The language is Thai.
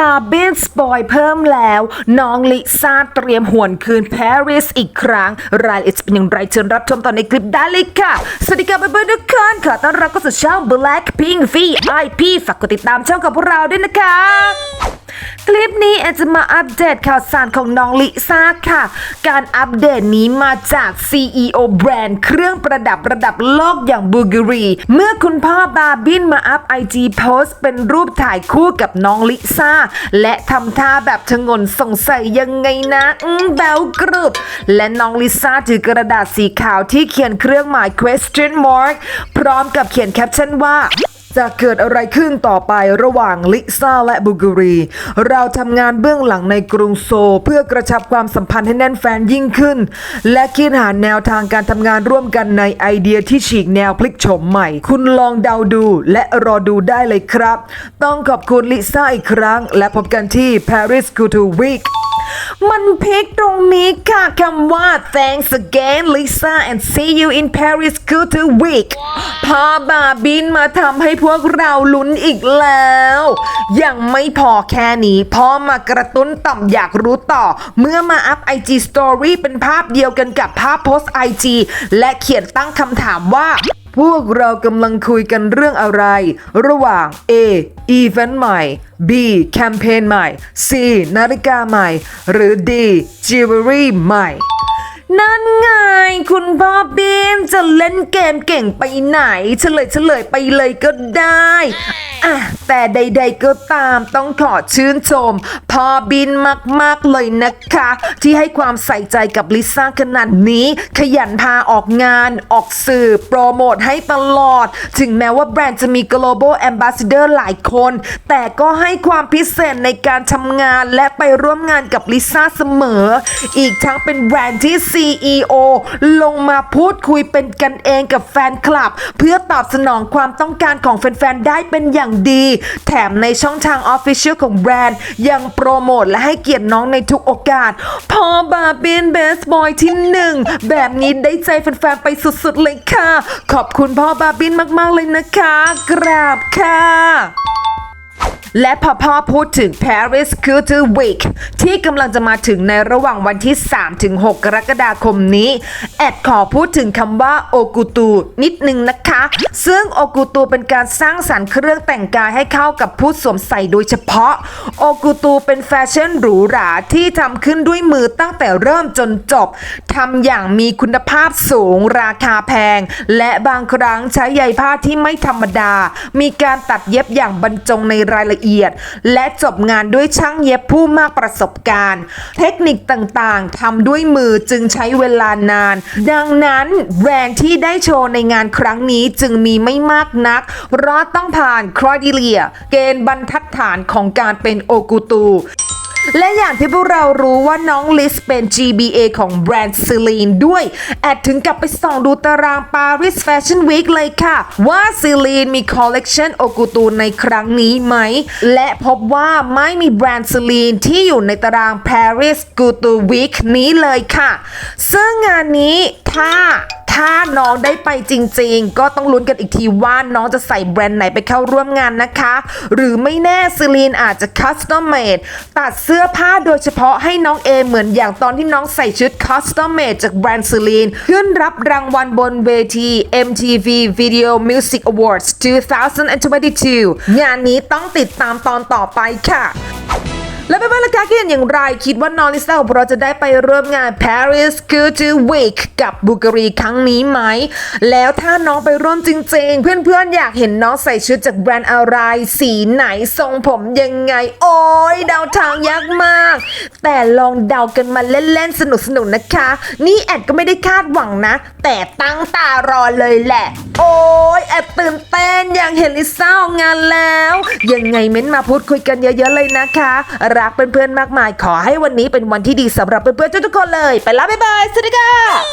บาร์เบนสปอยเพิ่มแล้ว น้องลิซ่าเตรียมหวนคืนปารีสอีกครั้ง รายละเอียดเป็นอย่างไรเชิญรับชมตอนในคลิปได้เลยค่ะ สวัสดีค่ะเพื่อนๆทุกคนขอต้อนรับเข้าสู่ช่อง Blackpink VIP ฝากกดติดตามช่องของพวกเราด้วยนะคะ คลิปนี้แอนจะมาอัปเดตข่าวสารของน้องลิซ่าค่ะ การอัปเดตนี้มาจาก CEO แบรนด์เครื่องประดับระดับโลกอย่างบูกรี เมื่อคุณพ่อบาบินมาอัพ IG โพสต์เป็นรูปถ่ายคู่กับน้องลิซ่า และทำท่าแบบชงนสงสัยยังไงนะอืมแบลกรุบ และน้องลิซ่าถือกระดาษสีขาวที่เขียนเครื่องหมาย question mark พร้อมกับเขียนแคปชั่นว่า จะเกิดอะไรขึ้นต่อไประหว่างลิซ่าและบูกรี เราทำงานเบื้องหลังในกรุงโซลเพื่อกระชับความสัมพันธ์ให้แน่นแฟนยิ่งขึ้น และคิดหาแนวทางการทำงานร่วมกันในไอเดียที่ฉีกแนวพลิกโฉมใหม่ คุณลองเดาดูและรอดูได้เลยครับ ต้องขอบคุณลิซ่าอีกครั้ง และพบกันที่ Paris Culture Week มันพลิกตรงนี้ค่ะคำว่า thanks again Lisa and see you in Paris Culture Week พาบาบินมาทำให้พวกเราลุ้นอีกแล้ว ยังไม่พอแค่นี้พอมากระตุ้นต่อมอยากรู้ต่อ เมื่อมาอัพ IG Story เป็นภาพเดียวกันกับภาพโพสต์ IG และเขียนตั้งคำถามว่า พวกเรากำลังคุยกันเรื่องอะไร ระหว่าง A. อีเวนต์ใหม่ B. แคมเปญใหม่ C. นาฬิกาใหม่ หรือ D. จิวเวลรี่ใหม่ นั่นไง คุณพ่อเบนจะเล่นเกมเก่งไปไหน เฉลยเฉลยไปเลยก็ได้ อะแต่ใด ๆ ก็ตามต้องขอชื่นชมพ่อบินมากๆเลยนะคะ ที่ให้ความใส่ใจกับลิซ่าขนาดนี้ ขยันพาออกงานออกสื่อโปรโมทให้ตลอด ถึงแม้ว่าแบรนด์จะมี global ambassador หลายคน แต่ก็ให้ความพิเศษในการทำงานและไปร่วมงานกับลิซ่าเสมอ อีกทั้งเป็นแบรนด์ที่ CEO ลงมาพูดคุยเป็นกันเองกับแฟนคลับ เพื่อตอบสนองความต้องการของแฟนๆได้เป็นอย่างดี แถมในช่องทางออฟฟิเชียลของแบรนด์ ยังโปรโมทและให้เกียรติน้องในทุกโอกาส พอบาเบนเบสบอยที่หนึ่งแบบนี้ได้ใจแฟนๆไปสุดๆเลยค่ะ ขอบคุณพ่อบาบินมากๆเลยนะคะ กราบค่ะ และพอพ่อพูดถึง Paris Culture Week ที่กำลังจะมาถึงในระหว่างวันที่ 3-6 กรกฎาคมนี้ แอดขอพูดถึงคำว่าโอกุตูนิดนึงนะคะ ซึ่งโอกุตูเป็นการสร้างสรรค์เครื่องแต่งกายให้เข้ากับผู้สวมใส่โดยเฉพาะ โอกุตูเป็นแฟชั่นหรูหราที่ทำขึ้นด้วยมือตั้งแต่เริ่มจนจบทำอย่างมีคุณภาพสูงราคาแพง และบางครั้งใช้ใยผ้าที่ไม่ธรรมดา มีการตัดเย็บอย่างบรรจงในรายละเอียดและจบงานด้วยช่างเย็บผู้มากประสบการณ์ เทคนิคต่างๆทำด้วยมือจึงใช้เวลานาน ดังนั้นแบรนด์ที่ได้โชว์ในงานครั้งนี้จึงมีไม่มากนัก เพราะต้องผ่านครอดิเลีย เกณฑ์บรรทัดฐานของการเป็นโอกุตู และอย่างที่พวกเรารู้ว่าน้องลิสเป็น GBA ของแบรนด์ซิลีนด้วย แอดถึงกับไปส่องดูตาราง Paris Fashion Week เลยค่ะ ว่าซิลีนมีคอลเลกชันโอกุตูในครั้งนี้ไหม และพบว่าไม่มีแบรนด์ซิลีนที่อยู่ในตาราง Paris g o o d Week นี้เลยค่ะ ซึ่งงานนี้ถ้า ถ้าน้องได้ไปจริง ๆ ก็ต้องลุ้นกันอีกทีว่าน้องจะใส่แบรนด์ไหนไปเข้าร่วมงานนะคะ หรือไม่แน่ซิลีนอาจจะคัสตอมเมดตัดเสื้อผ้าโดยเฉพาะให้น้องเอเหมือนอย่างตอนที่น้องใส่ชุดคัสตอมเมดจากแบรนด์ซิลีนขึ้นรับรางวัลบนเวที MTV Video Music Awards 2022 งานนี้ต้องติดตามตอนต่อไปค่ะ แล้วเป็นว่าละคะคิดเห็นอย่างไรคิดว่าน้องลิซ่าของเราจะได้ไปร่วมงาน Paris Culture Week กับบูกรีครั้งนี้ไหม แล้วถ้าน้องไปร่วมจริง ๆ เพื่อนๆ อยากเห็นน้องใส่ชุดจากแบรนด์อะไร สีไหนทรงผมยังไง โอ้ยเดาทางยากมาก แต่ลองเดากันมาเล่น ๆ สนุก ๆ นะคะ นี่แอดก็ไม่ได้คาดหวังนะ แต่ตั้งตารอเลยแหละ โอ้ยแอดตื่นเต้นอยากเห็นลิซ่าออกงานแล้ว ยังไงเม้นมาพูดคุยกันเยอะ ๆ เลยนะคะรักเพื่อนๆมากมาย ขอให้วันนี้เป็นวันที่ดีสำหรับเพื่อนๆทุกๆคนเลย ไปแล้วบ๊ายบายสวัสดีค่ะ